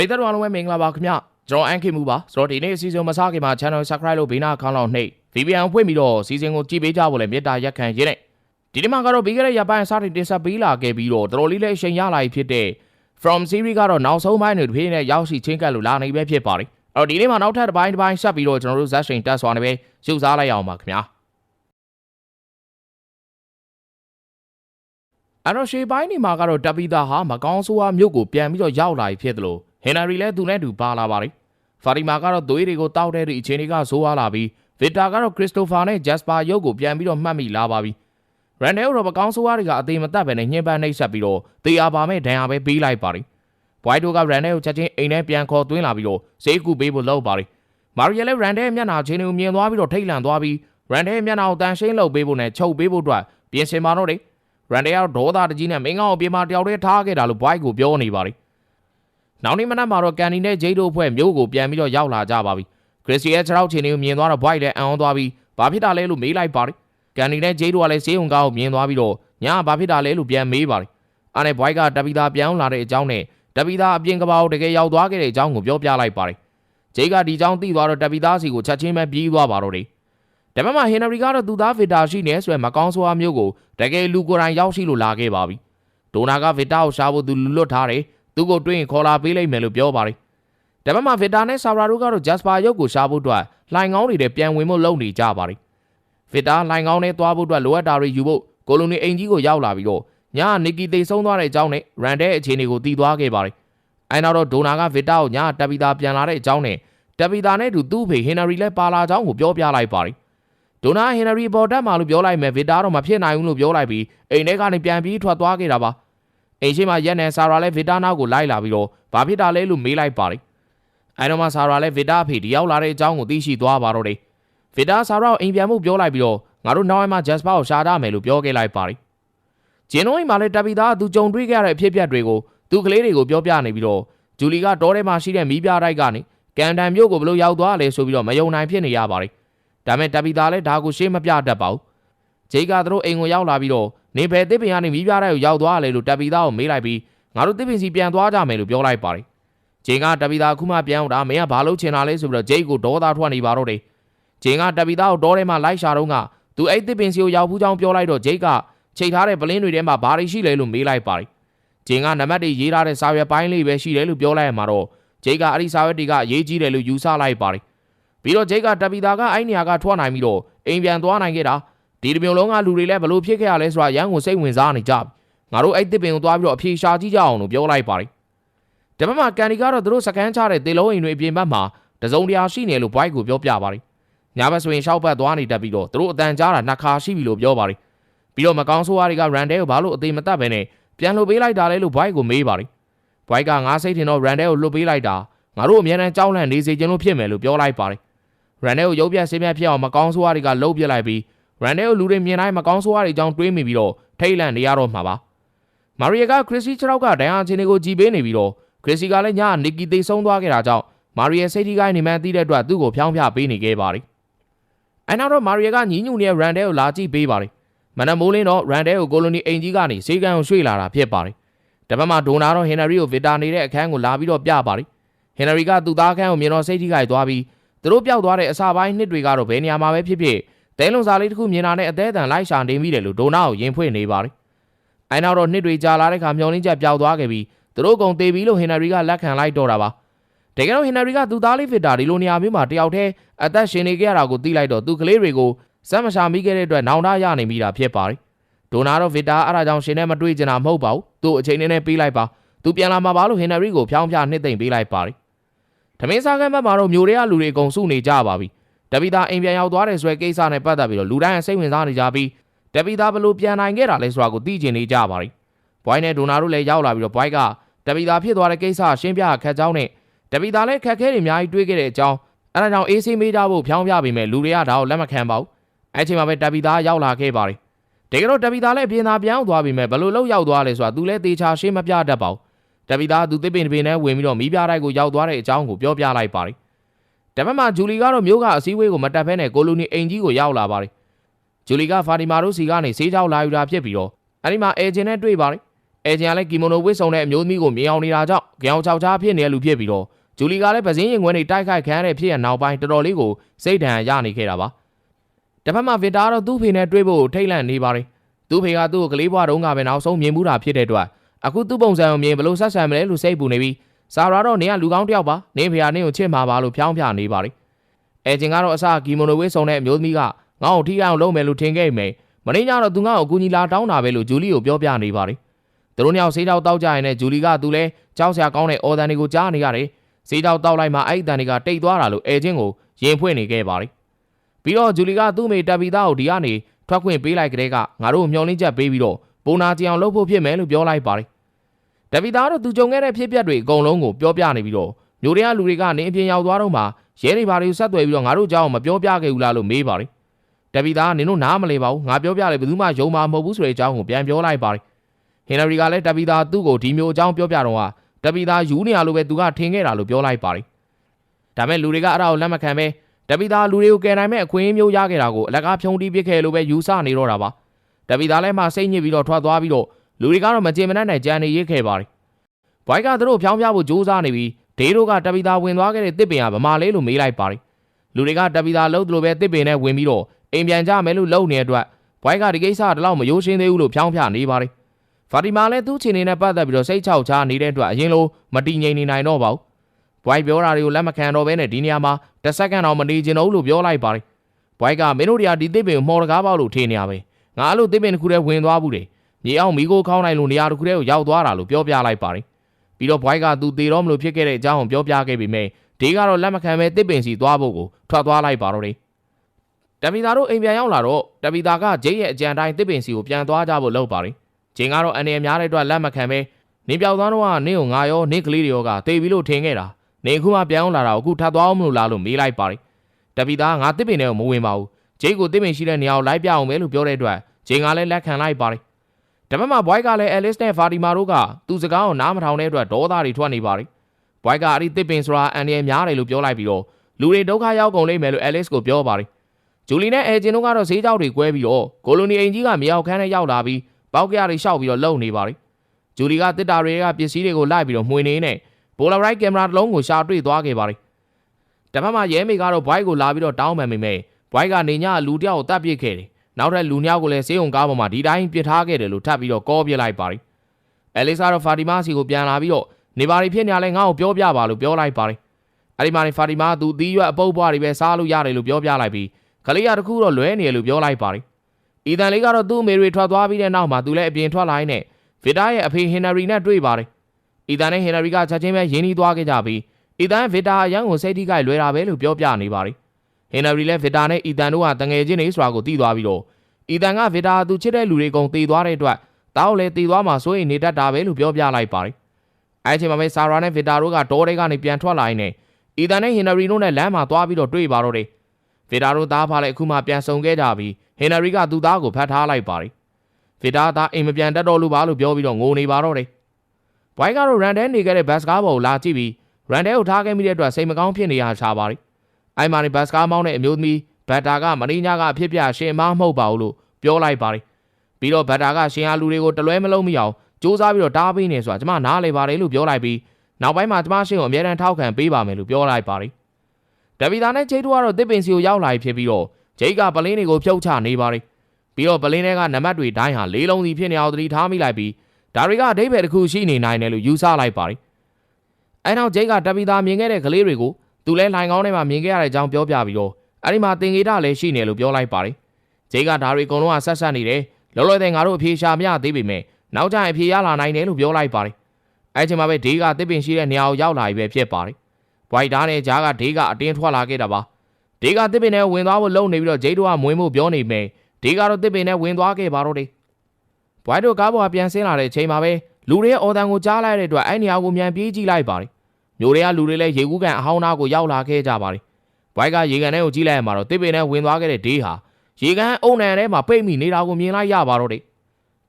ပရိသတ်တော်အားလုံးပဲမင်္ဂလာပါခင်ဗျကျွန်တော်အန်ခေမှုပါဆိုတော့ဒီနေ့အစီအစဉ်မစားခင်မှာ channel subscribe လုပ်ဘေးနာခေါင်းလောက်နှိပ် VPN ဖွင့်ပြီးတော့စီစဉ်ကိုကြည့်ပေးကြဖို့လည်းမေတ္တာရက်ခံရင်းနဲ့ဒီနေ့မှာကတော့ပြီးခဲ့တဲ့ရက်ပိုင်းစတင်တင်ဆက်ပေးလာခဲ့ပြီးတော့တော်တော်လေးလည်းအချိန်ရလာပြီဖြစ်တဲ့ From series ကတော့နောက်ဆုံးပိုင်းတွေတစ်ပြေးနဲ့ရောက်ရှိချင်းကပ်လို့လာနေပဲဖြစ်ပါတယ်အဲ့တော့ဒီနေ့မှာနောက်ထပ်တစ်ပိုင်းတစ်ပိုင်းဆက်ပြီးတော့ကျွန်တော်တို့ဇက်ရှင်တက်ဆွာနေပဲရှုပ်စားလိုက်အောင်ပါခင်ဗျာအဲ့တော့ရှေ့ပိုင်းနေမှာကတော့တပ်ပီတာဟာမကောင်းဆိုးဝါမြို့ကိုပြန်ပြီးတော့ရောက်လာပြီဖြစ်တယ်လို့ ဟင်နရီလည်းသူနဲ့တူပါလာပါတယ်ဖာတီမာကတော့သွေးတွေကိုတောက်တဲ့ဒီအချိန်တွေကဆိုးဝါလာပြီးဗစ်တာကတော့ခရစ်စတိုဖာနဲ့ဂျက်စပါရုပ်ကိုပြန်ပြီးတော့မှတ်မိလာပါပြီရန်ဒဲကတော့မကောင်းဆိုးဝါတွေကအသေးမတက်ပဲနဲ့ညှဉ်းပန်းနှိပ်စက်ပြီးတော့တေးအားပါမဲ့ဒဏ်ရာပဲပေးလိုက်ပါတယ်ဘွိုက်တိုကရန်ဒဲကိုချက်ချင်းအိမ်ထဲပြန်ခေါ်သွင်းလာပြီးတော့စေးကူပေးဖို့လုပ်ပါတယ်မာရီယယ်လည်းရန်ဒဲမျက်နှာချင်းကိုမြင်သွားပြီးတော့ထိတ်လန့်သွားပြီးရန်ဒဲမျက်နှာကိုတန်ရှင်းလုပ်ပေးဖို့နဲ့ချုပ်ပေးဖို့အတွက်ပြင်ဆင်ပါတော့တယ်ရန်ဒဲကတော့ဒေါသတကြီးနဲ့မင်းကောင်အပြေမှာတယောက်တည်းထားခဲ့တာလို့ဘွိုက်ကိုပြောနေပါတယ် နောက်နေ့မနက်မှာတော့ကန်နီနဲ့ဂျိတ်တို့ဖွဲ့မျိုးကိုပြန်ပြီးတော့ရောက်လာကြပါပြီခရစ်စတီရဲ့ခြေထောက်ချင်းကိုမြင်သွားတော့ဘွိုက်လည်းအံ့ဩသွားပြီးဘာဖြစ်တာလဲလို့မေးလိုက်ပါတယ်ကန်နီနဲ့ဂျိတ်တို့ကလည်းစေးုံကားကိုမြင်သွားပြီးတော့ညာဘာဖြစ်တာလဲလို့ပြန်မေးပါတယ်အဲ့နဲ့ဘွိုက်ကတပီတာပြန်လာတဲ့အကြောင်းနဲ့တပီတာအပြင်ကဘာကိုတကယ်ရောက်သွားခဲ့တဲ့အကြောင်းကိုပြောပြလိုက်ပါတယ်ဂျိတ်ကဒီအကြောင်းသိသွားတော့တပီတာစီကိုချက်ချင်းပဲပြေးသွားပါတော့တယ်ဒါပေမဲ့ဟင်နရီကတော့သူသားဗီတာရှိနေဆိုရယ်မကောင်းဆိုးအားမျိုးကိုတကယ်လူကိုယ်တိုင်ရောက်ရှိလို့လာခဲ့ပါပြီဒိုနာကဗီတာကိုရှာဖို့သူလူလွတ်ထားတယ် သူ့ကိုတွင်းခေါ်လာပေးလိုက်မယ်လို့ပြောပါတယ်ဒါပေမဲ့ဗီတာနဲ့ဆာရာတို့ကတော့ဂျက်စပါရုပ်ကိုရှာဖို့အတွက်လှိုင်ကောင်းတွေနဲ့ပြန်ဝင်ဖို့လုပ်နေကြပါတယ်ဗီတာလှိုင်ကောင်းနဲ့သွားဖို့အတွက်လိုအပ်တာတွေယူဖို့ကိုလိုနီအိမ်ကြီးကိုရောက်လာပြီးတော့ညနီကီသိဆုံးသွားတဲ့အကြောင်းနဲ့ရန်ဒဲအခြေအနေကိုတည်သွားခဲ့ပါတယ်အဲနောက်တော့ဒိုနာကဗီတာကိုညတက်ပီတာပြန်လာတဲ့အကြောင်းနဲ့တက်ပီတာနဲ့သူသူ့ဖေဟင်နရီလည်းပါလာကြောင်းကိုပြောပြလိုက်ပါတယ်ဒိုနာဟင်နရီပေါ်တက်မှာလို့ပြောလိုက်မယ်ဗီတာတော့မဖြစ်နိုင်ဘူးလို့ပြောလိုက်ပြီးအိမ်ထဲကနေပြန်ပြီးထွက်သွားခဲ့တာပါ အိမ်ရှိမှာရက်နဲ့ဆာရာလည်းဗီတာနောက်ကိုလိုက်လာပြီးတော့ဘာဖြစ်တာလဲလို့မေးလိုက်ပါတယ်အဲတော့မှဆာရာလည်းဗီတာအဖေဒီရောက်လာတဲ့အကြောင်းကိုသိရှိသွားပါတော့တယ်ဗီတာဆာရာကိုအိမ်ပြန်မှုပြောလိုက်ပြီးတော့ငါတို့နောက်အိမ်မှာဂျက်စပါကိုရှာတာမယ်လို့ပြောခဲ့လိုက်ပါတယ်ဂျင်းနိုအိမ်မှာလည်းတပ်ပီသားကသူကြုံတွေ့ခဲ့ရတဲ့အဖြစ်အပျက်တွေကိုသူကလေးတွေကိုပြောပြနေပြီးတော့ဂျူလီကတောထဲမှာရှိတဲ့မီးပြတိုက်ကနေကန်တန်မြို့ကိုဘလို့ရောက်သွားလဲဆိုပြီးတော့မယုံနိုင်ဖြစ်နေရပါတယ်ဒါမဲ့တပ်ပီသားလည်းဒါကိုရှေ့မပြတတ်ပါဘူးဂျေကသူတို့အိမ်ကိုရောက်လာပြီးတော့ နေဘယ်တစ်ပင်ကနေမီးပြတိုက်ကိုရောက်သွားလဲလို့တပ်ပီသားကိုမေးလိုက်ပြီးငါတို့တစ်ပင်စီပြန်သွားကြမယ်လို့ပြောလိုက်ပါတယ်ဂျင်းကတပ်ပီသားခုမှပြန်အောင်တာမင်းကဘာလို့ချင်တာလဲဆိုပြီးတော့ဂျိတ်ကိုဒေါသထွက်နေပါတော့တယ်ဂျင်းကတပ်ပီသားကိုတောထဲမှာလိုက်ရှာတော့ကသူအဲ့တစ်ပင်စီကိုရောက်ဖူးကြောင်းပြောလိုက်တော့ဂျိတ်ကချိန်ထားတဲ့ပလင်းတွေထဲမှာဘာတွေရှိလဲလို့မေးလိုက်ပါတယ်ဂျင်းကနံပါတ်တွေရေးထားတဲ့စာရွက်ပိုင်းလေးပဲရှိတယ်လို့ပြောလိုက်ရမှာတော့ဂျိတ်ကအဲ့ဒီစာရွက်တွေကအရေးကြီးတယ်လို့ယူဆလိုက်ပါတယ်ပြီးတော့ဂျိတ်ကတပ်ပီသားကအဲ့နေရာကထွက်နိုင်ပြီးတော့အိမ်ပြန်သွားနိုင်ခဲ့တာ ဒီတစ်မျိုးလုံးကလူတွေလည်းဘလို့ဖြစ်ခဲ့ရလဲဆိုတာရန်ကိုစိတ်ဝင်စားနေကြပြီငါတို့အဲ့တစ်ပင်ကိုသွားပြီးတော့အဖြေရှာကြည့်ကြအောင်လို့ပြောလိုက်ပါတယ်ဒါပေမဲ့ကန်ဒီကတော့သူတို့စကန်ချတဲ့တေလုံးအိမ်တွေအပြင်ဘက်မှာတစုံတရာရှိနေလို့ဘွိုက်ကိုပြောပြပါတယ်ညဘက်ဆိုရင်ရှောက်ဘက်သွားနေတတ်ပြီးတော့သူတို့အတန်ကြားတာနှစ်ခါရှိပြီလို့ပြောပါတယ်ပြီးတော့မကောင်းဆိုးဝါးတွေကရန်ဒဲကိုဘာလို့အသေးမတတ်ပဲနဲ့ပြန်လွှတ်ပေးလိုက်တာလဲလို့ဘွိုက်ကိုမေးပါတယ်ဘွိုက်ကငါစိတ်ထင်တော့ရန်ဒဲကိုလွှတ်ပေးလိုက်တာငါတို့အများနဲ့ကြောက်လန့်နေစေခြင်းလို့ဖြစ်မယ်လို့ပြောလိုက်ပါတယ်ရန်ဒဲကိုရုပ်ပြဆေးမြတ်ဖြစ်အောင်မကောင်းဆိုးဝါးတွေကလှုပ်ပြလိုက်ပြီး ရန်ဒဲကိုလူတွေမြင်တိုင်းမကောင်းဆိုးဝါးတွေကြောင့်တွေးမိပြီးတော့ထိတ်လန့်နေရတော့မှာပါမာရီယာကခရစ်စီချရောက်ကဒိုင်ယာချင်းတွေကိုကြည်ပေးနေပြီးတော့ခရစ်စီကလည်းညနီကီသိဆုံးသွားခဲ့တာကြောင့်မာရီယာစိတ်ထိကိုင်းနေမှန်းသိတဲ့အတွက်သူ့ကိုဖျောင်းဖျပေးနေခဲ့ပါတယ်အဲနောက်တော့မာရီယာကညီးညူနေတဲ့ရန်ဒဲကိုလာကြည့်ပေးပါတယ်မနက်မိုးလင်းတော့ရန်ဒဲကိုကိုလိုနီအိမ်ကြီးကနေဈေးကန်ကိုရွှေ့လာတာဖြစ်ပါတယ်တပတ်မှဒိုနာတော့ဟင်နရီကိုဗစ်တာနေတဲ့အခန်းကိုလာပြီးတော့ပြပါတယ်ဟင်နရီကသူ့သားအခန်းကိုမြင်တော့စိတ်ထိခိုက်သွားပြီးသူတို့ပျောက်သွားတဲ့အစာပိုင်းနှစ်တွေကတော့ဘယ်နေရာမှာပဲဖြစ်ဖြစ် တဲလုံစာလေးတစ်ခုမြင်တာနဲ့အသေးအံလိုက်ရှာနေမိတယ်လို့ဒိုနာကိုရင်ဖွင့်နေပါတယ်အဲနောက်တော့နှစ်တွေကြာလာတဲ့ခါမျောလင်းချက်ပျောက်သွားခဲ့ပြီးသူတို့ကုန်သေးပြီလို့ဟင်နရီကလက်ခံလိုက်တော့တာပါတကယ်တော့ဟင်နရီကသူ့သားလေးဗစ်တာဒီလိုနေရာမျိုးမှာတယောက်တည်းအသက်ရှင်နေခဲ့ရတာကိုသိလိုက်တော့သူကလေးတွေကိုစက်မရှာမိခဲ့တဲ့အတွက်နောင်တရနေမိတာဖြစ်ပါတယ်ဒိုနာတော့ဗစ်တာအဲ့ဒါကြောင့်ရှင်နဲ့မတွေ့ကြတာမဟုတ်ပါဘူးသူ့အချိန်နဲ့နဲ့ပေးလိုက်ပါသူပြန်လာမှာပါလို့ဟင်နရီကိုဖျောင်းဖျနှစ်သိမ့်ပေးလိုက်ပါတယ်ထမင်းစားခန်းဘက်မှာတော့မျိုးတွေကလူတွေအကုန်စုနေကြပါပြီ တပီတာအိမ်ပြန်ရောက်သွားတယ်ဆိုတဲ့ကိစ္စနဲ့ပတ်သက်ပြီးတော့လူတိုင်းစိတ်ဝင်စားနေကြပြီးတပီတာဘလို့ပြန်နိုင်ခဲ့တာလဲဆိုတာကိုသိကျင်နေကြပါပြီဘွိုင်းနဲ့ဒိုနာတို့လည်းရောက်လာပြီးတော့ဘွိုင်းကတပီတာဖြစ်သွားတဲ့ကိစ္စရှင်းပြခက်ကြောင်းနဲ့တပီတာလည်းခက်ခဲတွေအများကြီးတွေးခဲ့တဲ့အကြောင်းအဲဒါကြောင့်အေးဆေးမေးကြဖို့ဖျောင်းပြပေးမယ်လူတွေကဒါကိုလက်မခံပါဘူးအဲချိန်မှာပဲတပီတာရောက်လာခဲ့ပါတယ်တကယ်တော့တပီတာလည်းပြင်သာပြောင်းသွားပြီမဲ့ဘလို့လောက်ရောက်သွားလဲဆိုတာသူလည်းသေချာရှင်းမပြတတ်ပါဘူးတပီတာသူတစ်ပင်တစ်ပင်နဲ့ဝင်ပြီးတော့မီးပြတိုက်ကိုရောက်သွားတဲ့အကြောင်းကိုပြောပြလိုက်ပါတယ် တပတ်မှာဂျူလီကတော့မြို့ကအစည်းအဝေးကိုမတက်ဖဲနဲ့ကိုလိုနီအိမ်ကြီးကိုရောက်လာပါတယ်ဂျူလီကဖာတီမာတို့စီကနေဆေးကြောက်လာယူတာဖြစ်ပြီးတော့အဲဒီမှာအဲဂျင်နဲ့တွေ့ပါတယ်အဲဂျင်ကလည်းကီမိုနိုဝတ်စုံတဲ့အမျိုးသမီးကိုမြင်အောင်နေတာကြောင့်ကြောင်ချောက်ချားဖြစ်နေတဲ့လူဖြစ်ပြီးတော့ဂျူလီကလည်းပဇင်းရင်ခွင်တွေတိုက်ခိုက်ခံရတဲ့ဖြစ်ရနောက်ပိုင်းတော်တော်လေးကိုစိတ်ဒဏ်ရနေခဲ့တာပါတစ်ဖက်မှာဗစ်တာကတော့သူ့ဖေနဲ့တွေ့ဖို့ထိတ်လန့်နေပါတယ်သူ့ဖေကသူ့ကိုကလေးဘွားတုန်းကပဲနောက်ဆုံးမြင်မှုတာဖြစ်တဲ့အတွက်အခုသူ့ပုံစံကိုမြင်ဘလို့ဆက်ဆံမလဲလို့စိတ်ပူနေပြီး ဆာရာတော့နင်ကလူကောင်းတစ်ယောက်ပါနင်ဖေကနင်ကိုချစ်မှာပါလို့ဖြောင်းပြနေပါတယ်အဲဂျင်ကတော့အစကီမိုနိုဝတ်စုံတဲ့အမျိုးသမီးကငါ့ကိုထိအောင်လုပ်မယ်လို့ထင်ခဲ့မိမယ်မင်းညတော့သူငါ့ကိုအကူကြီးလာတောင်းတာပဲလို့ဂျူလီကိုပြောပြနေပါတယ်သူတို့ညောင်ဆေးတောက်တောက်ကြရင်လည်းဂျူလီကသူလဲကြောက်စရာကောင်းတဲ့အော်ဒန်တွေကိုကြားနေရတယ်ဆေးတောက်တောက်လိုက်မှအဲ့ဒီတန်တွေကတိတ်သွားတာလို့အဲချင်းကိုရင်ဖွင့်နေခဲ့ပါတယ်ပြီးတော့ဂျူလီကသူ့မိတပ်ပီသားကိုဒီကနေထွက်ခွင့်ပေးလိုက်ကလေးကငါတို့မျောလင်းချက်ပေးပြီးတော့ပုံနာကြအောင်လုပ်ဖို့ဖြစ်မယ်လို့ပြောလိုက်ပါတ ယ်တပီသားတို့သူကြုံခဲ့တဲ့ဖြစ်ပျက်တွေအကုန်လုံးကိုပြောပြနေပြီးတော့မျိုးတွေကလူတွေကနေအပြင်ရောက်သွားတော့မှရဲတွေဘာတွေကိုဆက်သွယ်ပြီးတော့ငါတို့ကြောင်းမပြောပြခဲ့ဘူးလားလို့မေးပါတယ်တပီသားကနင်တို့နားမလဲပါဘူးငါပြောပြလေဘယ်သူမှယုံမှာမဟုတ်ဘူးဆိုတဲ့အကြောင်းကိုပြန်ပြောလိုက်ပါတယ်ဟင်နရီကလည်းတပီသားသူ့ကိုဒီမျိုးအကြောင်းပြောပြတော့ကတပီသားယူနေရလို့ပဲသူကထင်ခဲ့တာလို့ပြောလိုက်ပါတယ်ဒါမဲ့လူတွေကအဲ့ဒါကိုလက်မခံပဲတပီသားလူတွေကိုကယ်နိုင်မဲ့အခွင့်အရေးမျိုးရခဲ့တာကိုအလကားဖြုံးတီးပစ်ခဲ့လို့ပဲယူဆနေတော့တာပါတပီသားလည်းမှစိတ်ညစ်ပြီးတော့ထွက်သွားပြီးတော့ လူတွေကတော့မကြေမနက်နဲ့ကြံနေရစ်ခဲ့ပါတယ်ဘွိုက်ကသူတို့ဖြောင်းပြဖို့ကြိုးစားနေပြီးဒေးတို့ကတပီသားဝင်သွားခဲ့တဲ့တစ်ပင်ကဗမာလေးလို့မေးလိုက်ပါတယ်လူတွေကတပီသားလှုပ်သလိုပဲတစ်ပင်နဲ့ဝင်ပြီးတော့အိမ်ပြန်ကြမယ်လို့လုပ်နေတဲ့အတွက်ဘွိုက်ကဒီကိစ္စကတလောက်မယိုးရှင်းသေးဘူးလို့ဖြောင်းပြနေပါတယ်ဖာတီမာလည်းသူ့ခြေနေနဲ့ပတ်သက်ပြီးတော့စိတ်ချောက်ချားနေတဲ့အတွက်အရင်လိုမတည်ငြိမ်နေနိုင်တော့ပါဘူးဘွိုက်ပြောတာတွေကိုလက်မခံတော့ဘဲနဲ့ဒီနေရာမှာတစ်စက္ကန့်တော့မနေချင်တော့ဘူးလို့ပြောလိုက်ပါတယ်ဘွိုက်ကမင်းတို့တွေကဒီတစ်ပင်ကိုမှော်တကားပေါက်လို့ထင်နေရပဲငါအဲ့လိုတစ်ပင်တစ်ခုတည်းဝင်သွားဘူးတယ် မြေအောင်မိကိုခေါင်းနိုင်လို့နေရာတစ်ခုတည်းကိုရောက်သွားတာလို့ပြောပြလိုက်ပါတယ်ပြီးတော့ဘွိုက်ကသူတေတော့မလို့ဖြစ်ခဲ့တဲ့အကြောင်းကိုပြောပြခဲ့ပြီးမြဲဒေးကတော့လက်မခံပဲတစ်ပင်စီသွားဖို့ကိုထွက်သွားလိုက်ပါတော့တယ်တပီတာတို့အိမ်ပြန်ရောက်လာတော့တပီတာကဂျိတ်ရဲ့အကြံတိုင်းတစ်ပင်စီကိုပြန်သွားကြဖို့လုပ်ပါတယ်ဂျင်းကတော့အနေအများတဲ့အတွက်လက်မခံပဲနင်းပြောက်သွားတော့ကနင်းကိုငါရောနင်းကလေးတွေရောကတေးပြီးလို့ထင်ခဲ့တာနေအခုမှပြောင်းလာတာကိုအခုထပ်သွားအောင်မလို့လားလို့မေးလိုက်ပါတယ်တပီသားငါတစ်ပင်နဲ့မဝင်ပါဘူးဂျိတ်ကိုတစ်ပင်ရှိတဲ့နေရာကိုလိုက်ပြအောင်ပဲလို့ပြောတဲ့အတွက်ဂျင်းကလည်းလက်ခံလိုက်ပါတယ် တပတ်မှာဘွိုက်ကလည်းအဲလစ်နဲ့ဖာတီမာတို့ကသူ့စကားကိုနားမထောင်တဲ့အတွက်ဒေါသတွေထွက်နေပါတယ်ဘွိုက်ကအဲ့ဒီတစ်ပင်ဆိုတာအန်ဒီယများတယ်လို့ပြောလိုက်ပြီးတော့လူတွေဒုက္ခရောက်ကုန်လိမ့်မယ်လို့အဲလစ်ကိုပြောပါတယ်ဂျူလီနဲ့အဲဂျင်တို့ကတော့ဈေးကြောက်တွေကွဲပြီးတော့ကိုလိုနီအိမ်ကြီးကမြောက်ခန်းနဲ့ရောက်လာပြီးပေါက်ကရတွေရှောက်ပြီးတော့လုံနေပါတယ်ဂျူလီကတစ်တာတွေကပစ္စည်းတွေကိုလိုက်ပြီးတော့မှွေနေနဲ့ပိုလာရိုက်ကင်မရာတစ်လုံးကိုရှာတွေ့သွားခဲ့ပါတယ်တပတ်မှာရဲမေကတော့ဘွိုက်ကိုလာပြီးတော့တောင်းပန်မိမယ်ဘွိုက်ကနေညလူတယောက်ကိုတတ်ပစ်ခဲ့တယ် နောက်ထပ်လူနှစ်ယောက်ကိုလည်းစေးုံကားပေါ်မှာဒီတိုင်းပစ်ထားခဲ့တယ်လို့ထပ်ပြီးတော့ကောပြလိုက်ပါတယ်အဲလီဆာတော့ဖာတီမာစီကိုပြန်လာပြီးတော့နေပါရီဖြစ်နေရလဲငါ့ကိုပြောပြပါလို့ပြောလိုက်ပါတယ်အဲ့ဒီမှာနေဖာတီမာကသူသီးရွက်အပုပ်ပွားတွေပဲစားလို့ရတယ်လို့ပြောပြလိုက်ပြီးခလေးရတခုတော့လွဲနေတယ်လို့ပြောလိုက်ပါတယ်အီသန်လေးကတော့သူ့အမေတွေထွက်သွားပြီးတဲ့နောက်မှာသူလည်းအပြင်ထွက်လာရင်းနဲ့ဗစ်တာရဲ့အဖေဟင်နရီနဲ့တွေ့ပါတယ်အီသန်နဲ့ဟင်နရီကချက်ချင်းပဲရင်းနှီးသွားခဲ့ကြပြီးအီသန်ဗစ်တာအရန်ကိုစိတ်ထိခိုက်လွဲတာပဲလို့ပြောပြနေပါတယ် ဟင်နရီလည်းဗစ်တာနဲ့အီသန်တို့ကတငယ်ချင်းတွေဆိုတာကိုသိသွားပြီးတော့အီသန်ကဗစ်တာသူချစ်တဲ့လူတွေကုန်တေသွားတဲ့အတွက်တောက်လည်းတေသွားမှာစိုးရိမ်နေတတ်တာပဲလို့ပြောပြလိုက်ပါတယ်အဲအချိန်မှာပဲဆာရာနဲ့ဗစ်တာတို့ကတောထဲကနေပြန်ထွက်လာရင်းနဲ့အီသန်နဲ့ဟင်နရီတို့နဲ့လမ်းမှာသွားပြီးတော့တွေ့ပါတော့တယ်ဗစ်တာတို့သားဖားလည်းအခုမှပြန်ဆုံခဲ့ကြပြီးဟင်နရီကသူ့သားကိုဖတ်ထားလိုက်ပါတယ်ဗစ်တာသားအိမ်မပြန်တတ်တော့လို့ပါလို့ပြောပြီးတော့ငိုနေပါတော့တယ်ဘွိုက်ကတော့ရန်တဲနေခဲ့တဲ့ဘတ်စကားဘော်ကိုလာကြည့်ပြီးရန်တဲကိုထားခဲ့မိတဲ့အတွက်စိတ်မကောင်းဖြစ်နေရရှာပါတယ် အိုင်မာနေဘတ်စကားမောင်းတဲ့အမျိုးသမီးဘတ်တာကမင်းညာကအဖြစ်ပြရှင်မမဟုတ်ပါဘူးလို့ပြောလိုက်ပါတယ်ပြီးတော့ဘတ်တာကရှင်ဟာလူတွေကိုတလွဲမလုံးမိအောင်စူးစမ်းပြီးတော့တားပေးနေဆိုတာကျမနားလေပါတယ်လို့ပြောလိုက်ပြီးနောက်ပိုင်းမှာကျမရှင်ကိုအမြဲတမ်းထောက်ခံပေးပါမယ်လို့ပြောလိုက်ပါတယ်ဒဗီတာနဲ့ဂျိတ်တို့ကတော့တစ်ပင်စီကိုရောက်လာဖြစ်ပြီးတော့ဂျိတ်ကပလင်းတွေကိုဖြုတ်ချနေပါတယ်ပြီးတော့ပလင်းတွေကနံပါတ်တွေတိုင်းဟာလေးလုံးစီဖြစ်နေအောင်သတိထားမိလိုက်ပြီးဒါတွေကအဓိပ္ပာယ်တစ်ခုရှိနေနိုင်တယ်လို့ယူဆလိုက်ပါတယ်အဲနောက်ဂျိတ်ကတပီတာမြင်ခဲ့တဲ့ကလေးတွေကို သူလဲလိုင်ကောင်းထဲမှာမြင်ခဲ့ရတဲ့အကြောင်းပြောပြပြီးတော့အဲဒီမှာတင်ကေတာလည်းရှိနေလို့ပြောလိုက်ပါတယ်ဂျိတ်ကဒါတွေအကုန်လုံးကဆက်ဆက်နေတယ်လောလောဆယ်ငါတို့အဖြေရှာမရသေးပေမဲ့နောက်ကျရင်အဖြေရလာနိုင်တယ်လို့ပြောလိုက်ပါတယ်အဲချိန်မှာပဲဒေးကတစ်ပင်ရှိတဲ့နေရာကိုရောက်လာပြီပဲဖြစ်ပါတယ်ဘွိုက်သားနဲ့ဂျားကဒေးကအတင်းထွက်လာခဲ့တာပါဒေးကတစ်ပင်နဲ့ဝင်သွားဖို့လုံနေပြီးတော့ဂျိတ်တို့ကမွေးမှုပြောနေမယ်ဒေးကတော့တစ်ပင်နဲ့ဝင်သွားခဲ့ပါတော့တယ်ဘွိုက်တို့ကားပေါ်ကပြန်ဆင်းလာတဲ့အချိန်မှာပဲလူတွေရဲ့အော်တန်ကိုကြားလိုက်တဲ့အတွက်အဲ့နေရာကိုမြန်ပြေးကြည့်လိုက်ပါတယ် မျိုးတွေကလူတွေလည်းရေကူးကန်အဟောင်းသားကိုရောက်လာခဲ့ကြပါတယ်ဘွိုက်ကရေကန်ထဲကိုကြည့်လိုက်ရမှာတော့တစ်ပင်နဲ့ဝင်သွားခဲ့တဲ့ဒေးဟာရေကန်အုံနံထဲမှာပိတ်မိနေတာကိုမြင်လိုက်ရပါတော့တယ်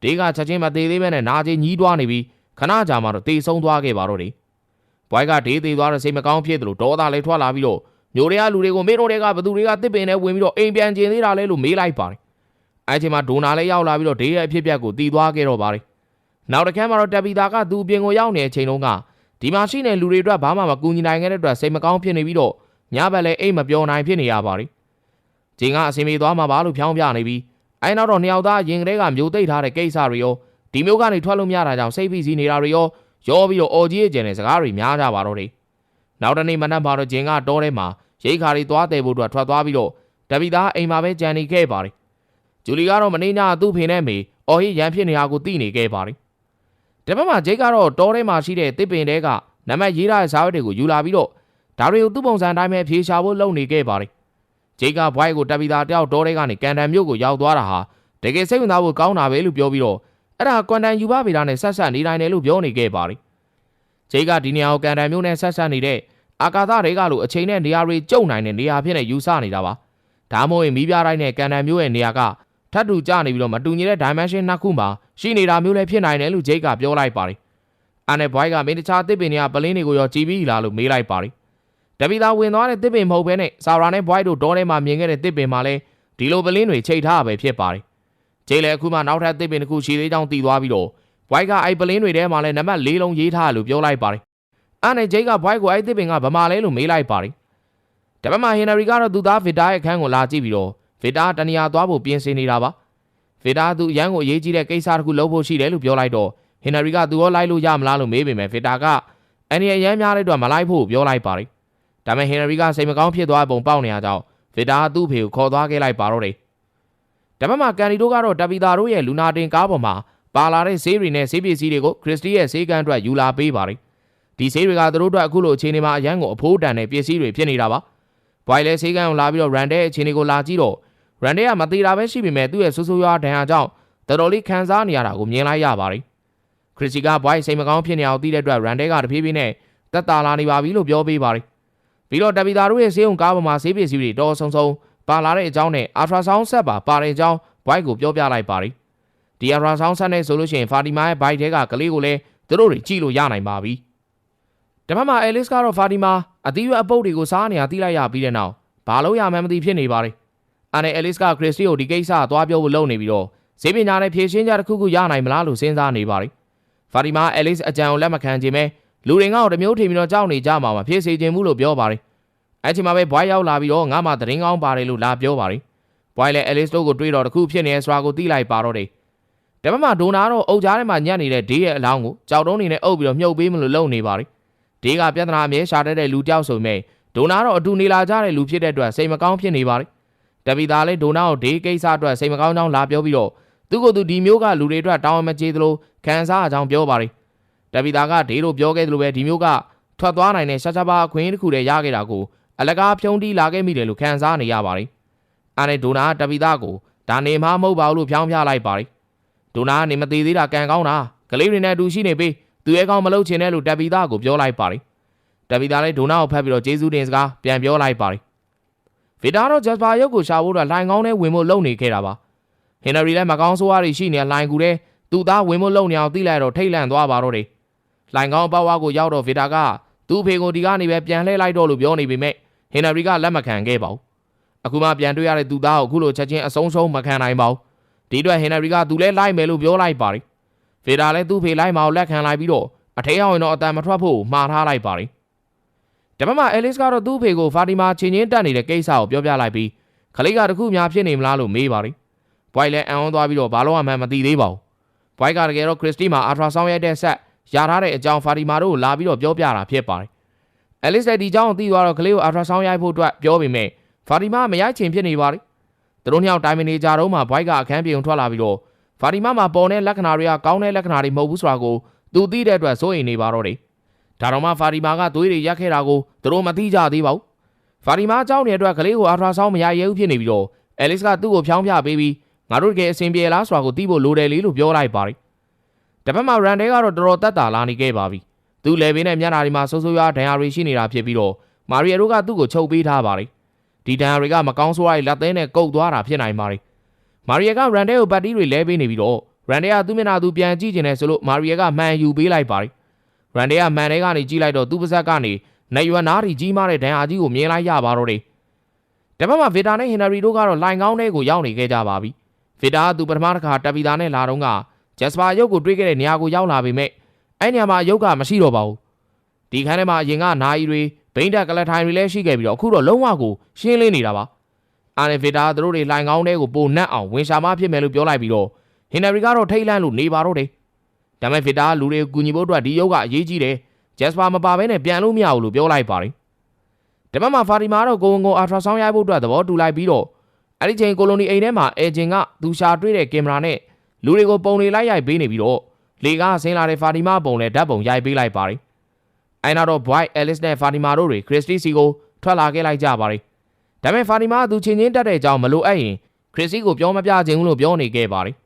ဒေးကချက်ချင်းမသေးသေးပဲနဲ့နာကျင်ညီးတွားနေပြီးခဏကြာမှတော့တေဆုံးသွားခဲ့ပါတော့တယ်ဘွိုက်ကဒေးသေးသွားတဲ့စိတ်မကောင်းဖြစ်တယ်လို့ဒေါသလည်းထွက်လာပြီးတော့မျိုးတွေကလူတွေကိုမင်းတို့တွေကဘသူတွေကတစ်ပင်နဲ့ဝင်ပြီးတော့အိမ်ပြန်ကျင်သေးတာလဲလို့မေးလိုက်ပါတယ်အဲချိန်မှာဒိုနာလည်းရောက်လာပြီးတော့ဒေးရဲ့အဖြစ်ပြက်ကိုတီးသွားခဲ့တော့ပါတယ်နောက်တစ်ခါမှတော့တက်ပီတာကသူ့အပြင်ကိုရောက်နေတဲ့အချိန်တုန်းက ဒီမှာရှိနေလူတွေအတွက်ဘာမှမကူညီနိုင်ခဲ့တဲ့အတွက်စိတ်မကောင်းဖြစ်နေပြီးတော့ညဘက်လည်းအိတ်မပြောနိုင်ဖြစ်နေရပါတယ်။ဂျင်းကအစင်မေသွားမှာပါလို့ဖြောင်းပြနေပြီးအဲနောက်တော့နှစ်ယောက်သားရင်ကလေးကမျိုးသိပ်ထားတဲ့ကိစ္စတွေရောဒီမျိုးကနေထွက်လို့မရတာကြောင့်စိတ်ဖိစီးနေတာတွေရောရောပြီးတော့အော်ကြီးရဲ့ကျန်တဲ့စကားတွေများကြပါတော့တယ်။နောက်တနေ့မနက်မှာတော့ဂျင်းကတောထဲမှာရိတ်ခါတွေသွားတယ်ဖို့အတွက်ထွက်သွားပြီးတော့တပီသားအိမ်မှာပဲကြံနေခဲ့ပါတယ်။ဂျူလီကတော့မနေညသူ့ဖေနဲ့မေအော်ဟိရန်ဖြစ်နေတာကိုသိနေခဲ့ပါတယ်။ ဒီဘက်မှာဂျိတ်ကတော့တောထဲမှာရှိတဲ့တစ်ပင်တဲကနံပါတ်ရေးထားတဲ့စာရွက်တွေကိုယူလာပြီးတော့ဒါတွေကိုသူ့ပုံစံအတိုင်းပဲဖြေရှာဖို့လုပ်နေခဲ့ပါတယ်။ဂျိတ်ကဘွိုက်ကိုတက်ပီသားတယောက်တောထဲကနေကန်တန်မြို့ကိုရောက်သွားတာဟာတကယ်စိတ်ဝင်စားဖို့ကောင်းတာပဲလို့ပြောပြီးတော့အဲ့ဒါကွမ်တန်ယူပါဗီတာနဲ့ဆက်ဆက်နေတိုင်းတယ်လို့ပြောနေခဲ့ပါတယ်။ဂျိတ်ကဒီနေရာကိုကန်တန်မြို့နဲ့ဆက်ဆက်နေတဲ့အာကာသတွေကလို့အချိန်နဲ့နေရာတွေကျုံနိုင်တဲ့နေရာဖြစ်နေယူဆနေတာပါ။ဒါမှမဟုတ်ရင်မိပြတိုင်းနဲ့ကန်တန်မြို့ရဲ့နေရာက ထပ်တူကျနေပြီးတော့မတူညီတဲ့ dimension နှစ်ခုမှာရှိနေတာမျိုးလည်းဖြစ်နိုင်တယ်လို့ဂျိတ်ကပြောလိုက်ပါတယ်။အဲ့နဲ့ဘွိုက်ကမင်းတခြားတစ်ပင်တွေကပလင်းတွေကိုရောကြည်ပြီးလာလို့မေးလိုက်ပါတယ်။တပီသားဝင်သွားတဲ့တစ်ပင်မဟုတ်ဘဲနဲ့ဆာရာနဲ့ဘွိုက်တို့တောထဲမှာမြင်ခဲ့တဲ့တစ်ပင်မှာလည်းဒီလိုပလင်းတွေချိတ်ထားပဲဖြစ်ပါတယ်။ဂျိတ်လည်းအခုမှနောက်ထပ်တစ်ပင်တစ်ခုရှိသေးကြောင်းသိသွားပြီးတော့ဘွိုက်ကအဲ့ပလင်းတွေထဲမှာလည်းနံပါတ်၄လုံးရေးထားလို့ပြောလိုက်ပါတယ်။အဲ့နဲ့ဂျိတ်ကဘွိုက်ကိုအဲ့တစ်ပင်ကဗမာလဲလို့မေးလိုက်ပါတယ်။တပတ်မှာဟင်နရီကတော့သူသားဗီတာရဲ့အခန်းကိုလာကြည့်ပြီးတော့ ဗီတာတနေရာသွားဖို့ပြင်ဆင်နေတာပါ။ဗီတာသူရန်ကိုအရေးကြီးတဲ့ကိစ္စတစ်ခုလုပ်ဖို့ရှိတယ်လို့ပြောလိုက်တော့ဟင်နရီကသူရောလိုက်လို့ရမလားလို့မေးပေမဲ့ဗီတာကအန်ဒီအရန်များတဲ့အတွက်မလိုက်ဖို့ပြောလိုက်ပါတယ်။ဒါပေမဲ့ဟင်နရီကစိတ်မကောင်းဖြစ်သွားပုံပေါက်နေရကြောင်းဗီတာကသူ့ဖေကိုခေါ်သွားခဲ့လိုက်ပါတော့တယ်။တပတ်မှာကန်ဒီတို့ကတော့တပီတာတို့ရဲ့လူနာတင်ကားပေါ်မှာပါလာတဲ့ဈေးတွေနဲ့ဈေးပစ္စည်းတွေကိုခရစ်စတီရဲ့ဈေးကန်းအတွက်ယူလာပေးပါတယ်။ဒီဈေးတွေကသူတို့အတွက်အခုလိုအခြေအနေမှာအရန်ကိုအဖိုးတန်တဲ့ပစ္စည်းတွေဖြစ်နေတာပါ။ဘွိုင်လဲဈေးကန်းကိုလာပြီးတော့ရန်တဲ့အခြေအနေကိုလာကြည့်တော့ ရန်တဲ့ကမသေးတာပဲရှိပေမဲ့သူ့ရဲ့ဆူဆူရွားဒဏ်ရာကြောင့်တော်တော်လေးခံစားနေရတာကိုမြင်လိုက်ရပါတယ်။ခရစ်စီကဘွိုင်စိတ်မကောင်းဖြစ်နေအောင်သိတဲ့အတွက်ရန်တဲ့ကတဖြည်းဖြည်းနဲ့တက်တာလာနေပါပြီလို့ပြောပေးပါတယ်။ပြီးတော့တပီတာတို့ရဲ့ဈေးုံကားပေါ်မှာဈေးပစ္စည်းတွေတော်ဆုံဆုံပါလာတဲ့အကြောင်းနဲ့အာထရာဆောင်းဆက်ပါပါတဲ့အကြောင်းဘွိုက်ကိုပြောပြလိုက်ပါတယ်။ဒီအာထရာဆောင်းဆက်နဲ့ဆိုလို့ရှိရင်ဖာတီမာရဲ့ဘိုက်ထဲကကလေးကိုလည်းသူတို့တွေကြည့်လို့ရနိုင်ပါပြီ။တပတ်မှာအဲလစ်ကတော့ဖာတီမာအသီးရွက်အပုပ်တွေကိုစားနေတာသိလိုက်ရပြီးတဲ့နောက်ဘာလို့ရမှန်းမသိဖြစ်နေပါတယ်။ အဲ့နဲ့အဲလစ်ကခရစ်စတီကိုဒီကိစ္စအသွားပြောဖို့လုပ်နေပြီးတော့ဈေးပညာနဲ့ဖြည့်ရှင်းကြတစ်ခုခုရနိုင်မလားလို့စဉ်းစားနေပါတယ်။ဖာတီမာအဲလစ်အကြံကိုလက်မခံခြင်းပဲလူတွေငါ့ကိုတမျိုးထင်ပြီးတော့ကြောက်နေကြမှာမဖြစ်စေခြင်းဘူးလို့ပြောပါတယ်။အဲ့ချိန်မှာပဲဘွိုင်းရောက်လာပြီးတော့ငါမှသတင်းကောင်းပါတယ်လို့လာပြောပါတယ်။ဘွိုင်းလည်းအဲလစ်တို့ကိုတွေးတော့တခုဖြစ်နေဆိုတာကိုသိလိုက်ပါတော့တယ်။တပတ်မှာဒိုနာတော့အုပ်ကြားထဲမှာညက်နေတဲ့ဒေးရဲ့အလောင်းကိုကြောက်တုံးနေနဲ့အုပ်ပြီးတော့မြုပ်ပေးမလို့လုပ်နေပါတယ်။ဒေးကပြဿနာအမြဲရှာတတ်တဲ့လူတယောက်ဆိုမဲ့ဒိုနာတော့အတူနေလာကြတဲ့လူဖြစ်တဲ့အတွက်စိတ်မကောင်းဖြစ်နေပါတယ်။ တပီသားလည်းဒိုနာကိုဒေးကိစ္စအတွက်စိတ်မကောင်းကြောင်းလာပြောပြီးတော့သူ့ကိုယ်သူဒီမျိုးကလူတွေအတွက်တောင်းမကြေးသလိုခံစားအကြောင်းပြောပါတယ်။တပီသားကဒေးတို့ပြောခဲ့သလိုပဲဒီမျိုးကထွက်သွားနိုင်တဲ့ရှာချပါအခွင့်အရေးတစ်ခုတည်းရခဲ့တာကိုအလကားဖြုံးတီးလာခဲ့မိတယ်လို့ခံစားနေရပါတယ်။အဲ့နဲ့ဒိုနာတပီသားကိုဒါနေမှမဟုတ်ပါဘူးလို့ဖြောင်းပြလိုက်ပါတယ်။ဒိုနာကနေမသေးသေးတာကန်ကောင်းတာကလေးတွေနဲ့အတူရှိနေပြီသူရဲ့ကောင်းမလုပ်ချင်တဲ့လို့တပီသားကိုပြောလိုက်ပါတယ်။တပီသားလည်းဒိုနာကိုဖတ်ပြီးတော့ကျေးဇူးတင်စကားပြန်ပြောလိုက်ပါတယ်။ ဗီတာတော့ဂျက်စပါရုပ်ကိုရှာဖို့တော့လိုင်ကောင်းနဲ့ဝင်ဖို့လုပ်နေခဲ့တာပါ။ဟင်နရီလည်းမကောင်းဆိုးရရှိနေလိုင်ကူတဲ့သူ့သားဝင်ဖို့လုပ်နေအောင်သိလိုက်တော့ထိတ်လန့်သွားပါတော့တယ်။လိုင်ကောင်းပတ်ဝါကိုရောက်တော့ဗီတာကသူ့ဖေကိုဒီကနေပဲပြန်လှည့်လိုက်တော့လို့ပြောနေပေမဲ့ဟင်နရီကလက်မခံခဲ့ပါဘူးအခုမှပြန်တွေ့ရတဲ့သူသားကိုအခုလိုချက်ချင်းအဆုံးဆုံးမခံနိုင်ပါဘူးဒီအတွက်ဟင်နရီကသူလဲလိုက်မယ်လို့ပြောလိုက်ပါတယ်ဖေတာလည်းသူ့ဖေလိုက်မအောင်လက်ခံလိုက်ပြီးတော့အထဲအောင်ရင်တော့အတန်မထွက်ဖို့မှားထားလိုက်ပါတယ် တပတ်မှာအဲလစ်ကတော့သူ့ဖေကိုဖာတီမာချင်းချင်းတက်နေတဲ့ကိစ္စကိုပြောပြလိုက်ပြီးခလေးကတခုများဖြစ်နေမလားလို့မေးပါတယ်ဘွိုက်လည်းအံ့ဩသွားပြီးတော့ဘာလို့မှမသိသေးပါဘူးဘွိုက်ကတကယ်တော့ခရစ်စတီမှာအာထရာဆောင်းရိုက်တဲ့ဆက်ရထားတဲ့အကြောင်းဖာတီမာတို့ကိုလာပြီးတော့ပြောပြတာဖြစ်ပါတယ်။အဲလစ်လည်းဒီအကြောင်းကိုသိသွားတော့ကလေးကိုအာထရာဆောင်းရိုက်ဖို့အတွက်ပြောပေမဲ့ဖာတီမာမရိုက်ချင်ဖြစ်နေပါလေ။သူတို့နှစ်ယောက်တိုင်မနေကြတော့မှဘွိုက်ကအခန်းပြေုံထွက်လာပြီးတော့ဖာတီမာမှာပေါ်တဲ့လက္ခဏာတွေကကောင်းတဲ့လက္ခဏာတွေမဟုတ်ဘူးဆိုတာကိုသူသိတဲ့အတွက်စိုးရိမ်နေပါတော့တယ်။ ဒါတော့မှဖာတီမာကသွေးတွေရက်ခဲ့တာကိုသူတို့မသိကြသေးပါဘူး။ဖာတီမာအကြောင်းနေတဲ့အတွက်ကလေးကိုအာထရာဆောင်းမရရဲဘူးဖြစ်နေပြီးတော့အဲလစ်ကသူ့ကိုဖြောင်းပြပေးပြီးငါတို့တကယ်အဆင်ပြေလားဆိုတာကိုသိဖို့လိုတယ်လေလို့ပြောလိုက်ပါတယ်။တပတ်မှာရန်ဒဲကတော့တော်တော်တက်တာလာနေခဲ့ပါပြီ။သူ့လေဘေးနဲ့မျက်နှာတွေမှာဆိုးဆိုးရွားဒဏ်ရာတွေရှိနေတာဖြစ်ပြီးတော့မာရီယာတို့ကသူ့ကိုချုပ်ပေးထားပါတယ်။ဒီဒဏ်ရာတွေကမကောင်းဆိုးရတဲ့လက်သေးနဲ့ကုတ်သွားတာဖြစ်နိုင်ပါတယ်။မာရီယာကရန်ဒဲကိုဘတ်တီတွေလဲပေးနေပြီးတော့ရန်ဒဲကသူ့မျက်နှာသူပြန်ကြည့်ကျင်တယ်ဆိုလို့မာရီယာကမှန်ယူပေးလိုက်ပါတယ်။ ရန်ဒဲကမှန်တဲ့ကနေကြည့်လိုက်တော့သူ့ပါဇက်ကနေနေရွာနားရီကြီးမားတဲ့ဒဏ်ရာကြီးကိုမြင်လိုက်ရပါတော့တယ်။တပတ်မှာဗီတာနဲ့ဟင်နရီတို့ကတော့လိုင်ကောင်းထဲကိုရောက်နေခဲ့ကြပါပြီ။ဗီတာကသူပထမတစ်ခါတပ်ပီတာနဲ့လာတော့ကဂျက်စပါရုပ်ကိုတွေးခဲ့တဲ့နေရာကိုရောက်လာပေမဲ့အဲ့နေရာမှာရုပ်ကမရှိတော့ပါဘူးဒီခန်းထဲမှာအရင်ကနာယီတွေဘိန်းတက်ကလထိုင်တွေလည်းရှိခဲ့ပြီးတော့အခုတော့လုံးဝကိုရှင်းလင်းနေတာပါအာနေဗီတာသူတို့တွေလိုင်ကောင်းတဲ့ကိုပုံနှက်အောင်ဝင်ရှာမဖြစ်မယ်လို့ပြောလိုက်ပြီးတော့ဟင်နရီကတော့ထိတ်လန့်လို့နေပါတော့တယ် ဒါပေမဲ့ဗီတာကလူတွေကိုကူညီဖို့အတွက်ဒီရုပ်ကအရေးကြီးတယ်ဂျက်စပါမပါဘဲနဲ့ပြန်လို့မရဘူးလို့ပြောလိုက်ပါတယ်တပတ်မှာဖာတီမာတော့ကိုဝန်ကိုအာထရာဆောင်းရိုက်ဖို့အတွက်သဘောတူလိုက်ပြီးတော့အဲ့ဒီချိန်ကိုလိုနီအိမ်ထဲမှာအဲဂျင်ကသူရှာတွေ့တဲ့ကင်မရာနဲ့လူတွေကိုပုံတွေလိုက်ရိုက်ပေးနေပြီးတော့လေကားဆင်းလာတဲ့ဖာတီမာပုံနဲ့ဓာတ်ပုံရိုက်ပေးလိုက်ပါတယ်။အဲနောက်တော့ Boy Alice နဲ့ဖာတီမာတို့တွေခရစ်စတီစီကိုထွက်လာခဲ့လိုက်ကြပါတယ်။ဒါပေမဲ့ဖာတီမာကသူချင်းချင်းတက်တဲ့အကြောင်းမလို့အဲ့ရင်ခရစ်စတီကိုပြောမပြချင်ဘူးလို့ပြောနေခဲ့ပါတယ်။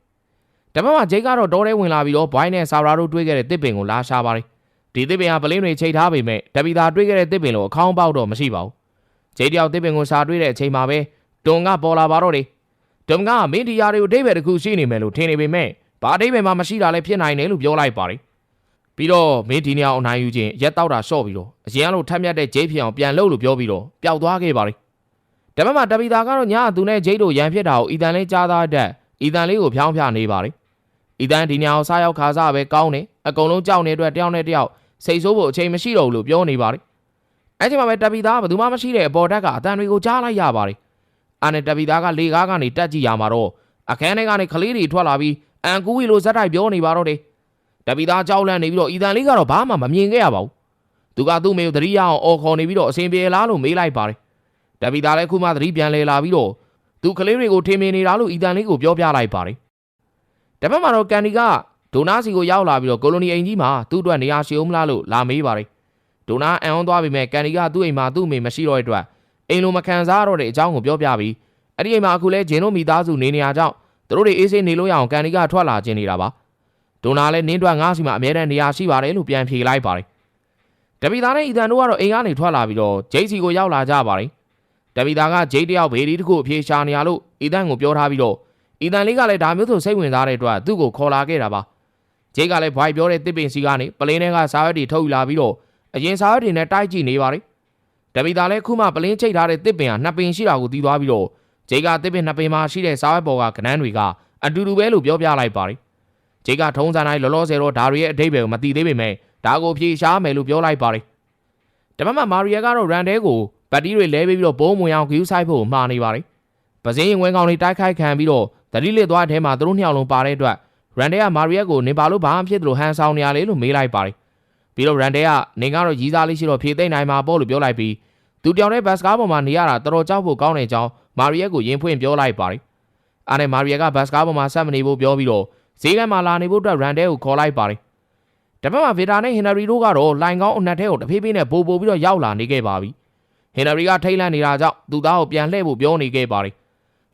ဒါပေမဲ့ဂျိတ်ကတော့တောထဲဝင်လာပြီးတော့ Boy နဲ့ဆာရာတို့တွေ့ခဲ့တဲ့တစ်ပင်ကိုလာရှာပါတယ်။ဒီတစ်ပင်ဟာပလင်းတွေချိန်ထားပေမဲ့တပီတာတွေ့ခဲ့တဲ့တစ်ပင်လို့အခေါင်းပေါက်တော့မရှိပါဘူး။ဂျိတ်တယောက်တစ်ပင်ကိုရှာတွေ့တဲ့အချိန်မှာပဲတွန်ကပေါ်လာပါတော့တယ်။တွန်ကမင်းဒီယာတွေကိုအတိတ်ပဲတစ်ခုရှိနေမယ်လို့ထင်နေပေမဲ့ဘာအတိတ်ပဲမှမရှိတာလည်းဖြစ်နိုင်တယ်လို့ပြောလိုက်ပါတယ်။ပြီးတော့မင်းဒီနေအောင်နိုင်ယူခြင်းရက်တောက်တာရှော့ပြီးတော့အရင်ကလို့ထက်မြက်တဲ့ဂျိတ်ဖြစ်အောင်ပြန်လုပ်လို့ပြောပြီးတော့ပျောက်သွားခဲ့ပါတယ်။ဒါပေမဲ့တပီတာကတော့ညကသူနဲ့ဂျိတ်တို့ရန်ဖြစ်တာကိုအီတန်လေးကြားသားတဲ့အီတန်လေးကိုဖြောင်းဖြနေပါတယ်။ အီတန်ဒီနေအောင်စားရောက်ခါစားပဲကောင်းတယ်အကုန်လုံးကြောက်နေတဲ့အတွက်တယောက်နဲ့တယောက်စိတ်ဆိုးဖို့အချိန်မရှိတော့ဘူးလို့ပြောနေပါတယ်။အဲ့ဒီမှာပဲတပီတာကဘယ်သူမှမရှိတဲ့အပေါ်တက်ကအတန်တွေကိုကြားလိုက်ရပါတယ်။အာနဲ့တပီတာကလေကားကနေတက်ကြည့်ရမှာတော့အခန်းထဲကနေကလေးတွေထွက်လာပြီးအန်ကူဝီလိုဇက်တိုက်ပြောနေပါတော့တယ်တပီသားကြောက်လန့်နေပြီးတော့အီတန်လေးကတော့ဘာမှမမြင်ခဲ့ရပါဘူးသူကသူ့မေကိုသတိရအောင်အော်ခေါ်နေပြီးတော့အစဉ်ပြေလားလို့မေးလိုက်ပါတယ်တပီသားလည်းခုမှသတိပြန်လဲလာပြီးတော့သူကလေးတွေကိုထင်မြင်နေတာလို့အီတန်လေးကိုပြောပြလိုက်ပါတယ် တပတ်မှာတော့ကန်ဒီကဒိုနာစီကိုရောက်လာပြီးတော့ကိုလိုနီအိမ်ကြီးမှာသူ့အတွက်နေရာရှိအောင်မလားလို့လာမေးပါတယ်ဒိုနာအန်အောင်သွားပြီမဲ့ကန်ဒီကသူ့အိမ်မှာသူ့အမေမရှိတော့တဲ့အတွက်အိမ်လိုမခံစားတော့တဲ့အကြောင်းကိုပြောပြပြီးအဲ့ဒီအိမ်မှာအခုလဲဂျင်းတို့မိသားစုနေနေရကြောင်းသူတို့တွေအေးဆေးနေလို့ရအောင်ကန်ဒီကထွက်လာခြင်းနေတာပါဒိုနာလည်းနင်းတွက်ငါးစီမှာအမြဲတမ်းနေရာရှိပါတယ်လို့ပြန်ဖြေလိုက်ပါတယ်တပီသားနဲ့အီတန်တို့ကတော့အိမ်ကနေထွက်လာပြီးတော့ဂျိတ်စီကိုရောက်လာကြပါတယ်တပီသားကဂျိတ်တယောက်ဘေဒီတခုအပြေရှာနေရလို့အီတန်ကိုပြောထားပြီးတော့ အီတန်လေးကလည်းဒါမျိုးဆိုစိတ်ဝင်စားတဲ့အတွက်သူ့ကိုခေါ်လာခဲ့တာပါဂျိတ်ကလည်းဘွိုင်ပြောတဲ့တစ်ပင်စီကနေပလင်းထဲကစားရွက်တွေထုတ်ယူလာပြီးတော့အရင်စားရွက်တွေနဲ့တိုက်ကြည့်နေပါတယ်တပီသားလည်းခုမှပလင်းချိတ်ထားတဲ့တစ်ပင်ကနှစ်ပင်ရှိတာကိုသိသွားပြီးတော့ဂျိတ်ကတစ်ပင်နှစ်ပင်မှာရှိတဲ့စားရွက်ပေါ်ကကနန်းတွေကအတူတူပဲလို့ပြောပြလိုက်ပါတယ်ဂျိတ်ကထုံးစံတိုင်းလောလောဆယ်တော့ဒါရီရဲ့အထိပ္ပယ်ကိုမသိသေးပေမဲ့ဒါကိုဖြေရှားမယ်လို့ပြောလိုက်ပါတယ်တမမမာရီယာကတော့ရန်တဲကိုဘတ်တီတွေလဲပေးပြီးတော့ဘုံမွန်အောင်ဂယူးဆိုင်ဖို့မှားနေပါတယ်ပစင်းရင်ဝဲကောင်တွေတိုက်ခိုက်ခံပြီးတော့ သတိလစ်သွားတဲ့ထဲမှာသူတို့နှစ်ယောက်လုံးပါတဲ့အတွက်ရန်တဲကမာရီယာကိုနေပါလို့ဘာမှဖြစ်တယ်လို့ဟန်ဆောင်နေရလေလို့မေးလိုက်ပါတယ်ပြီးတော့ရန်တဲကနေကတော့ရီးစားလေးရှိတော့ဖြေသိမ့်နိုင်မှာပေါ့လို့ပြောလိုက်ပြီးသူတောင်တဲ့ဘတ်စကားပေါ်မှာနေရတာတော်တော်ကြောက်ဖို့ကောင်းတဲ့အကြောင်းမာရီယာကိုရင်ဖွင့်ပြောလိုက်ပါတယ်။အားနဲ့မာရီယာကဘတ်စကားပေါ်မှာဆက်မနေဖို့ပြောပြီးတော့ဈေးကမ်းမှာလာနေဖို့အတွက်ရန်တဲကိုခေါ်လိုက်ပါတယ်။တပတ်မှာဗီတာနဲ့ဟင်နရီတို့ကတော့လိုင်ကောင်းအနက်ထဲကိုတဖေးဖေးနဲ့ပို့ပို့ပြီးတော့ရောက်လာနေခဲ့ပါပြီ။ဟင်နရီကထိတ်လန့်နေတာကြောင့်သူ့သားကိုပြန်လှည့်ဖို့ပြောနေခဲ့ပါတယ်။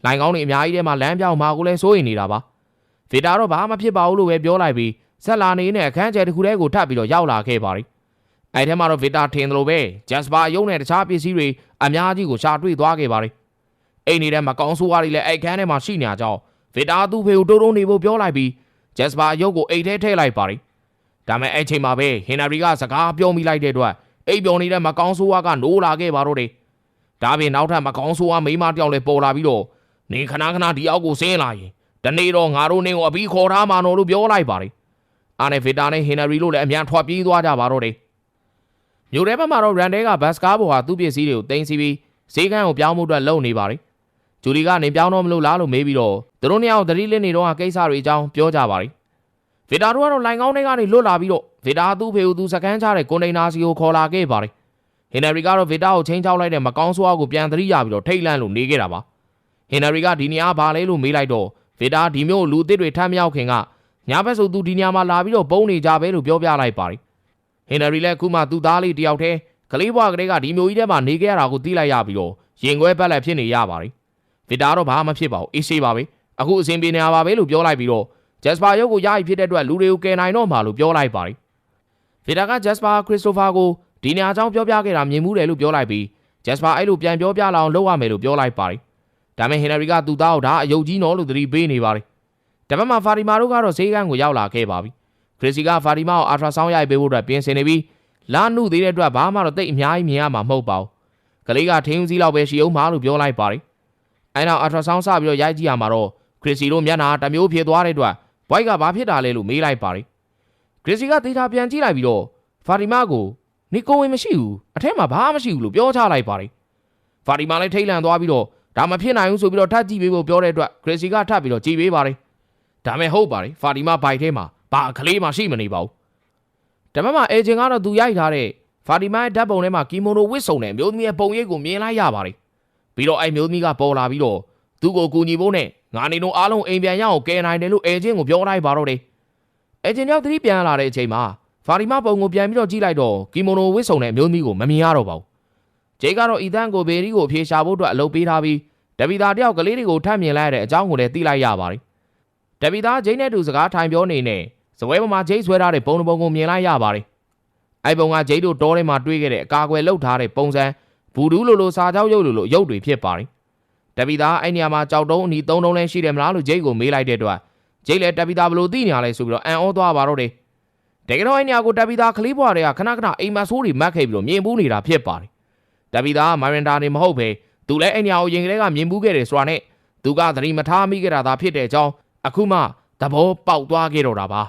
လိုင်ကောင်းတွေအများကြီးထဲမှာလမ်းပြောင်းမှာကိုလည်းစိုးရိမ်နေတာပါ။ဗီတာတော့ဘာမှဖြစ်ပါဘူးလို့ပဲပြောလိုက်ပြီးဆက်လာနေနဲ့အခန်းကျယ်တစ်ခုထဲကိုထပ်ပြီးတော့ရောက်လာခဲ့ပါတယ်။အဲဒီထဲမှာတော့ဗီတာထင်တယ်လို့ပဲဂျက်စပါအယုံနဲ့တခြားပစ္စည်းတွေအများကြီးကိုရှာတွေ့သွားခဲ့ပါတယ်။အိမ်နေတဲ့မကောင်းဆိုးဝါးတွေလည်းအိတ်ခန်းထဲမှာရှိနေကြကြောင်းဗီတာသူ့ဖေကိုတိုးတိုးနေဖို့ပြောလိုက်ပြီးဂျက်စပါအယုတ်ကိုအိတ်ထဲထည့်လိုက်ပါတယ်။ဒါမဲ့အဲ့ချိန်မှာပဲဟင်နာရီကစကားပြောမိလိုက်တဲ့အတွက်အိပ်ပျော်နေတဲ့မကောင်းဆိုးဝါးကနိုးလာခဲ့ပါတော့တယ်။ဒါပြင်နောက်ထပ်မကောင်းဆိုးဝါးမိမတယောက်လည်းပေါ်လာပြီးတော့ နေခဏခဏဒီအောက်ကိုဆင်းလာရင်တနေ့တော့ငါတို့နင်းကိုအပြီးခေါ်ထားမှာနော်လို့ပြောလိုက်ပါတယ်။အာနဲ့ဗီတာနဲ့ဟင်နာရီတို့လည်းအမြန်ထွက်ပြေးသွားကြပါတော့တယ်။မြို့ထဲဘက်မှာတော့ရန်တဲကဘတ်စကားပေါ်ဟာသူ့ပစ္စည်းတွေကိုတင်စီပြီးဈေးကန်းကိုပြောင်းမှုအတွက်လုပ်နေပါတယ်။ဂျူလီကနေပြောင်းတော့မလို့လားလို့မေးပြီးတော့သူတို့နှစ်ယောက်သတိလစ်နေတော့ကိစ္စတွေအကြောင်းပြောကြပါတယ်။ဗီတာတို့ကတော့လိုင်ကောင်းတွေကနေလွတ်လာပြီးတော့ဗီတာသူ့ဖေကိုသူစကန်ချတဲ့ကွန်တိန်နာစီကိုခေါ်လာခဲ့ပါတယ်။ဟင်နရီကတော့ဗီတာကိုချင်းချောက်လိုက်တဲ့မကောင်းဆိုးအားကိုပြန်သတိရပြီးတော့ထိတ်လန့်လို့နေခဲ့တာပါ။ ဟင်နရီကဒီနေရာဘာလဲလို့မေးလိုက်တော့ဗီတာဒီမျိုးလူအစ်စ်တွေထမ်းမြောက်ခင်ကညာဘက်ဆိုသူဒီနေရာမှာလာပြီးတော့ပုံနေကြပဲလို့ပြောပြလိုက်ပါတယ်။ဟင်နရီလည်းခုမှသူ့သားလေးတယောက်တည်းကလေးဘွားကလေးကဒီမျိုးကြီးထဲမှာနေခဲ့ရတာကိုသိလိုက်ရပြီးတော့ရင်ခွဲပတ်လက်ဖြစ်နေရပါတယ်။ဗီတာတော့ဘာမှမဖြစ်ပါဘူးအေးဆေးပါပဲ။အခုအစဉ်ပြေနေပါပဲလို့ပြောလိုက်ပြီးတော့ဂျက်စပါရုပ်ကိုရည်ဖြစ်တဲ့အတွက်လူတွေကိုကယ်နိုင်တော့မှာလို့ပြောလိုက်ပါတယ်။ဗီတာကဂျက်စပါခရစ်စတိုဖာကိုဒီနေရာအကြောင်းပြောပြခဲ့တာမြင်မှုတယ်လို့ပြောလိုက်ပြီးဂျက်စပါအဲ့လိုပြန်ပြောပြလာအောင်လုပ်ရမယ်လို့ပြောလိုက်ပါတယ်။ ဒါပေမဲ့ဟင်နရီကသူ့သားကိုဒါအယုတ်ကြီးနော်လို့သတိပေးနေပါတယ်။ဒါပေမဲ့ဖာတီမာတို့ကတော့ဈေးကန်းကိုရောက်လာခဲ့ပါပြီ။ခရစ်စီကဖာတီမာကိုအာထရာဆောင်းရိုက်ပေးဖို့အတွက်ပြင်ဆင်နေပြီးလာနုသေးတဲ့အတွက်ဘာမှတော့တိတ်အများကြီးမြင်ရမှာမဟုတ်ပါဘူး။ကလေးကထင်းဦးစီးလောက်ပဲရှိအောင်မလို့ပြောလိုက်ပါတယ်။အဲနောက်အာထရာဆောင်းစပြီးတော့ရိုက်ကြည့်ရမှာတော့ခရစ်စီတို့မျက်နှာတစ်မျိုးဖြစ်သွားတဲ့အတွက်ဘဘွိုက်ကဘာဖြစ်တာလဲလို့မေးလိုက်ပါတယ်ဂရစီကသေချာပြန်ကြည့်လိုက်ပြီးတော့ဖာတီမာကိုနေကိုဝင်မရှိဘူးအထက်မှာဘာမှမရှိဘူးလို့ပြောချလိုက်ပါတယ်ဖာတီမာလည်းထိတ်လန့်သွားပြီးတော့ ဒါမဖြစ်နိုင်ဘူးဆိုပြီးတော့ထပ်ကြည့်ပေးဖို့ပြောတဲ့အတွက်ဂရစီကထပ်ပြီးတော့ကြည့်ပေးပါတယ်ဒါမဲ့ဟုတ်ပါတယ်ဖာတီမာဘိုက်ထဲမှာဘာကလေးမှရှိမနေပါဘူးဒါပေမဲ့အေဂျင်ကတော့သူရိုက်ထားတဲ့ဖာတီမာရဲ့ဓာတ်ပုံထဲမှာကီမိုနိုဝစ်စုံတဲ့မျိုးသမီးရဲ့ပုံရိပ်ကိုမြင်လိုက်ရပါတယ်ပြီးတော့အဲ့မျိုးသမီးကပေါ်လာပြီးတော့သူ့ကိုကူညီဖို့နဲ့ငါနေတို့အားလုံးအိမ်ပြန်ရအောင်ကယ်နိုင်တယ်လို့အေဂျင်ကိုပြောလိုက်ပါတော့တယ်အေဂျင်ရောက်သတိပြန်လာတဲ့အချိန်မှာဖာတီမာပုံကိုပြန်ပြီးတော့ကြည့်လိုက်တော့ကီမိုနိုဝစ်စုံတဲ့အမျိုးသမီးကိုမမြင်ရတော့ပါဘူး ဂျေကတော့အီသန်ကိုဘေရီကိုအဖြေရှာဖို့အတွက်အလုပ်ပေးထားပြီးဒဗီတာတယောက်ကလေးတွေကိုထပ်မြင်လိုက်ရတဲ့အကြောင်းကိုလည်းသိလိုက်ရပါတယ်ဒဗီတာဂျိန်းနဲ့တူစကားထိုင်ပြောနေနေဇပွဲပေါ်မှာဂျိန်းဆွဲထားတဲ့ပုံတစ်ပုံကိုမြင်လိုက်ရပါတယ်အဲ့ပုံကဂျိန်းတို့တောထဲမှာတွေ့ခဲ့တဲ့အကာအကွယ်လှုပ်ထားတဲ့ပုံစံဘူဒူးလိုလိုစာကြောက်ရုပ်လိုလိုရုပ်တွေဖြစ်ပါတယ်ဒဗီတာအဲ့နေရာမှာကြောက်တုံးအနီသုံးတုံးလဲရှိတယ်မလားလို့ဂျိန်းကိုမေးလိုက်တဲ့အတွက်ဂျိန်းလည်းဒဗီတာဘယ်လိုသိနေရလဲဆိုပြီးတော့အံ့ဩသွားပါတော့တယ်တကယ်တော့အဲ့နေရာကိုဒဗီတာကလေးဘွားတွေကခဏခဏအိမ်မဆိုးတွေမတ်ခဲ့ပြီးတော့မြင်ဘူးနေတာဖြစ်ပါတယ် ဒဗီတာကမိုင်ရင်တာနေမဟုတ်ပဲသူလည်းအဲ့နေရာကိုရင်ကလေးကမြင်ဘူးခဲ့တယ်ဆိုတာနဲ့သူကသတိမထားမိခဲ့တာသာဖြစ်တဲ့အကြောင်းအခုမှသဘောပေါက်သွားခဲ့တော့တာပါ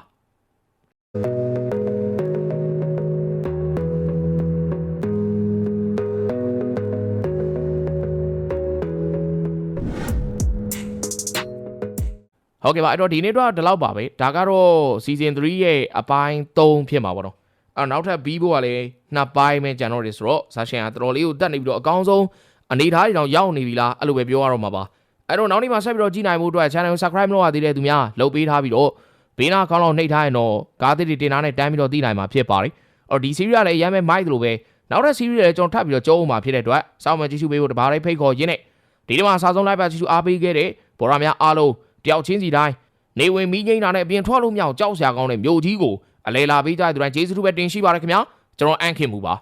ဟုတ်ကဲ့ပါအဲ့တော့ဒီနေ့တော့ဒီလောက်ပါပဲဒါကတော့ season 3ရဲ့အပိုင်း3ဖြစ်မှာပေါ့နော် အဲ့တော့နောက်ထပ်ပြီးဖို့ကလည်းနှစ်ပိုင်းပဲကျန်တော့တယ်ဆိုတော့ဇာရှင်ကတော်တော်လေးကိုတက်နေပြီးတော့အကောင်းဆုံးအနေထားတွေတော့ရောက်နေပြီလားအဲ့လိုပဲပြောရတော့မှာပါအဲ့တော့နောက်နေ့မှာဆက်ပြီးတော့ကြည့်နိုင်မှုအတွက် channel ကို subscribe လုပ်ရသေးတဲ့သူများလုပ်ပေးထားပြီးတော့ဘေးနားကောင်းလောက်နှိပ်ထားရင်တော့ကားသစ်တွေတင်ထားနဲ့တန်းပြီးတော့သိနိုင်မှာဖြစ်ပါတယ်အော်ဒီ series ကလည်းရမ်းမဲ့ mic လိုပဲနောက်ထပ် series တွေလည်းကျွန်တော်ထပ်ပြီးတော့ကြောအောင်မှာဖြစ်တဲ့အတွက်စောင့်မှကြည့်ရှုပေးဖို့တပါးလေးဖိတ်ခေါ်ရင်းနဲ့ဒီနေ့မှာအစားဆုံး live ပါကြည့်ရှုအားပေးခဲ့တဲ့ဘော်ရာများအားလုံးတယောက်ချင်းစီတိုင်းနေဝင်မီးငိမ့်တာနဲ့အပြင်ထွက်လို့မရအောင်ကြောက်စရာကောင်းတဲ့မြို့ကြီးကို အလဲလာပေးကြတဲ့သူတိုင်းကျေးဇူးတူပဲတင်ရှိပါရခင်ဗျာကျွန်တော်အန်ခင်မူပါ